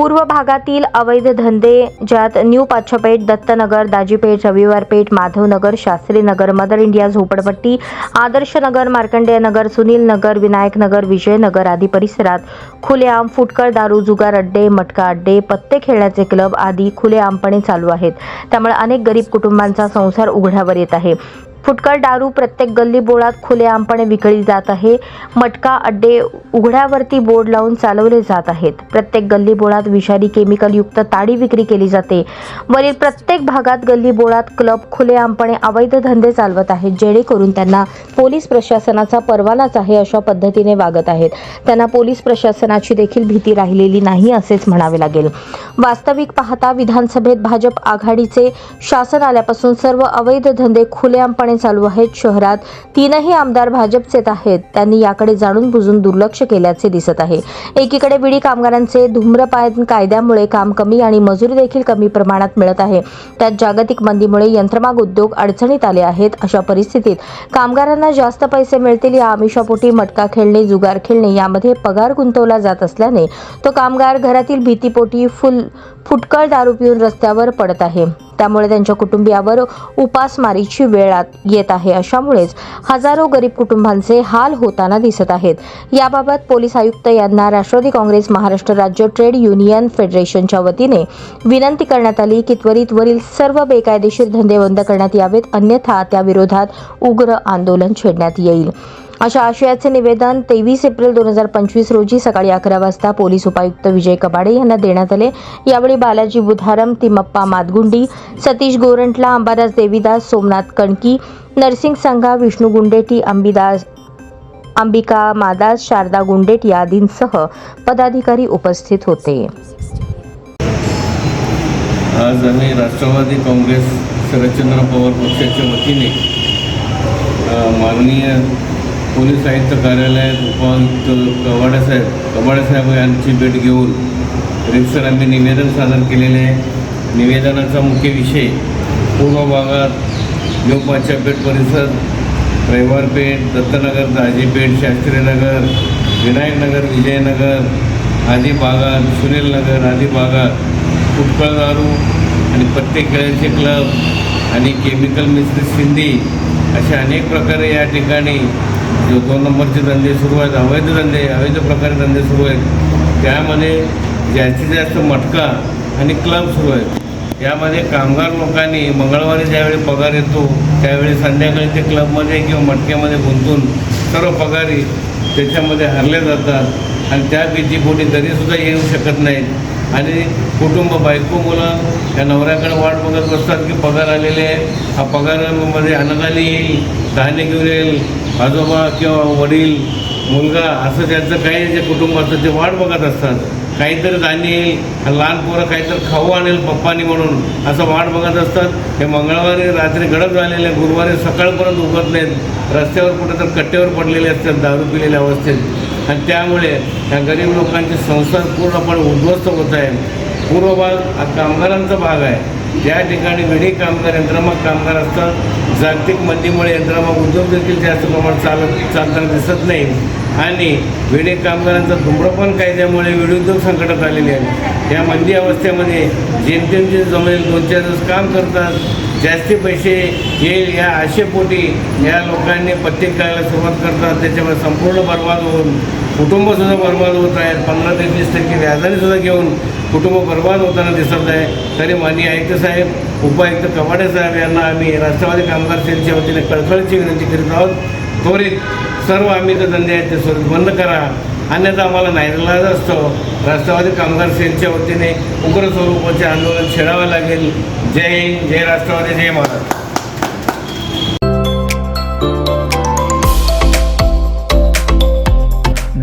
पूर्व भागातील अवैध धंदे ज्यात new Pachhapeth Dattanagar Dajipeth Raviwarpeth Madhavnagar Shastrinagar mother India झोपडपट्टी आदर्श नगर मार्कंडेय नगर सुनील नगर विनायक नगर विजयनगर आदी परिसरात खुलेआम फुटकर दारू जुगार अड्डे मटका अड्डे पत्ते खेळण्याचे क्लब आदी खुलेआमपणे चालू आहेत. त्यामुळे अनेक गरीब कुटुंबांचा संसार उघड्यावर येत आहे. फुटकळ दारू प्रत्येक गल्ली बोळात खुलेआमपणे विकली जात आहे. मटका अड्डे उघड्यावरती बोर्ड लावून चालवले जात आहेत. प्रत्येक गल्ली बोळात विषारी केमिकलयुक्त ताडी विक्री केली जाते. वरील प्रत्येक भागात गल्ली बोळात क्लब खुलेआमपणे अवैध धंदे चालवत आहेत जेणेकरून त्यांना पोलीस प्रशासनाचा परवानाच आहे अशा पद्धतीने वागत आहेत. त्यांना पोलीस प्रशासनाची देखील भीती राहिलेली नाही असेच म्हणावे लागेल. वास्तविक पाहता विधानसभेत भाजप आघाडीचे शासन आल्यापासून सर्व अवैध धंदे खुलेआमपणे चालू आहेत. शहरात तीनही आमदार भाजपचेच आहेत. त्यांनी याकडे जाणून बुजून दुर्लक्ष केल्याचे दिसत आहे. एकीकडे बीडी कामगारांचे धूम्रपान कायद्यामुळे काम कमी आणि मजुरी देखील कमी प्रमाणात मिळत आहे. त्यात जागतिक मंदीमुळे यंत्रमाग उद्योग अडचणीत आले आहेत. अशा परिस्थितीत कामगारांना जास्त पैसे मिळतील या आमिषापोटी मटका खेळणे जुगार खेळणे यामध्ये पगार गुंतवला जात असल्याने तो कामगार घरातील भीतीपोटी फुल फुटकळ दारू पिऊन रस्त्यावर पडत आहे. त्यामुळे त्यांच्या कुटुंबियावर उपासमारीची वेळ येत आहे. अशामुळेच हजारो गरीब कुटुंबांचे हाल होताना दिसत आहेत. याबाबत पोलीस आयुक्त यांना राष्ट्रवादी काँग्रेस महाराष्ट्र राज्य ट्रेड युनियन फेडरेशनच्या वतीने विनंती करण्यात आली की त्वरित वरील सर्व बेकायदेशीर धंदे बंद करण्यात यावेत अन्यथा त्याविरोधात उग्र आंदोलन छेडण्यात येईल. अशा आशयाचे निवेदन तेवीस एप्रिल दोन हजार पंचवीस रोजी सकाळी अकरा वाजता पोलीस उपायुक्त विजय कबाडे यांना देण्यात आले. यावेळी बालाजी बुधारम तिमप्पा मातगुंडी सतीश गोरंटला अंबादास देवीदास सोमनाथ कणकी नरसिंग संघा विष्णू गुंडेटी अंबिदास अंबिका मादास शारदा गुंडेटी आदींसह पदाधिकारी उपस्थित होते. आज आम्ही राष्ट्रवादी काँग्रेस शरदचंद्र पवार पक्षाच्या वतीने माननीय पोलीस आयुक्त कार्यालयात उपायुक्त कवाडेसाहेब कवाडेसाहेब यांची भेट घेऊन रिक्सर आम्ही निवेदन सादर केलेले आहे. निवेदनाचा मुख्य विषय पूर्व भागात न्यू पेठ परिसर रविवारपेठ दत्तनगर दाजीपेठ शास्त्रीनगर विनायकनगर विजयनगर आदी भागात सुनीलनगर आदी भागात फुटकळ दारू आणि पत्ते खेळायचे क्लब आणि केमिकल मिश्रित सिंधी अशा अनेक प्रकारे या ठिकाणी जे दोन नंबरचे धंदे सुरू आहेत अवैध धंदे अवैध प्रकारे धंदे सुरू आहेत त्यामध्ये जास्तीत जास्त मटका आणि क्लब सुरू आहेत. यामध्ये कामगार लोकांनी मंगळवारी ज्यावेळी पगार येतो त्यावेळी संध्याकाळी ते क्लबमध्ये किंवा मटक्यामध्ये गुंतून सर्व पगारी त्याच्यामध्ये हरले जातात आणि त्या भीतीपोटी तरीसुद्धा येऊ शकत नाहीत. आणि कुटुंब बायको मुलं या नवऱ्याकडे वाट बघत बसतात की पगार आलेले आहे. हा पगारामध्ये अन्नदानी येईल धान्य घेऊन येईल आजोबा किंवा वडील मुलगा असं त्यांचं काही जे कुटुंब असतं ते वाट बघत असतात. काहीतरी धान्य येईल लहान पोरं काहीतरी खाऊ आणेल पप्पानी म्हणून असं वाट बघत असतात. हे मंगळवारी रात्री गडप झालेले गुरुवारी सकाळपर्यंत उगत नाहीत. रस्त्यावर कुठं तर कट्ट्यावर पडलेले असतात दारू पिलेल्या अवस्थेत. आणि त्यामुळे ह्या गरीब लोकांचे संसार पूर्णपणे उद्ध्वस्त होत आहे. पूर्व भाग हा कामगारांचा भाग आहे. ज्या ठिकाणी वेळी कामगार यंत्रमाग कामगार असतात जागतिक मंदीमुळे यंत्रमाग उद्योग देखील जास्त प्रमाणात चालत चालताना दिसत नाही. आणि वेळे कामगारांचा धूम्रपान कायद्यामुळे वेळोद्योग संकटात आलेले आहे या मंदी अवस्थेमध्ये जेमतेम जे जमेल दोन चार दिवस काम करतात. जास्ती पैसे येईल या आशेपोटी या लोकांनी पत्ते करायला सुरुवात करतात. त्याच्यामुळे संपूर्ण बर्बाद होऊन कुटुंबसुद्धा बर्बाद होत आहेत. पंधरा ते वीस टक्के व्याजाने सुद्धा घेऊन कुटुंब बर्बाद होताना दिसत आहे. तरी माननीय आयुक्त साहेब उपायुक्त कवाडे साहेब यांना आम्ही राष्ट्रवादी कामगार सेनेच्या वतीने कळकळीची विनंती करीत आहोत. त्वरित सर्व आम्ही जे धंदे आहेत ते स्वरूप बंद करा. अन्यथा आम्हाला नाईलाज असतो. राष्ट्रवादी कामगार सेनेच्या वतीने उग्र स्वरूपाचे आंदोलन छेडावं लागेल. जय हिंद जय राष्ट्रवादी जय Maharashtra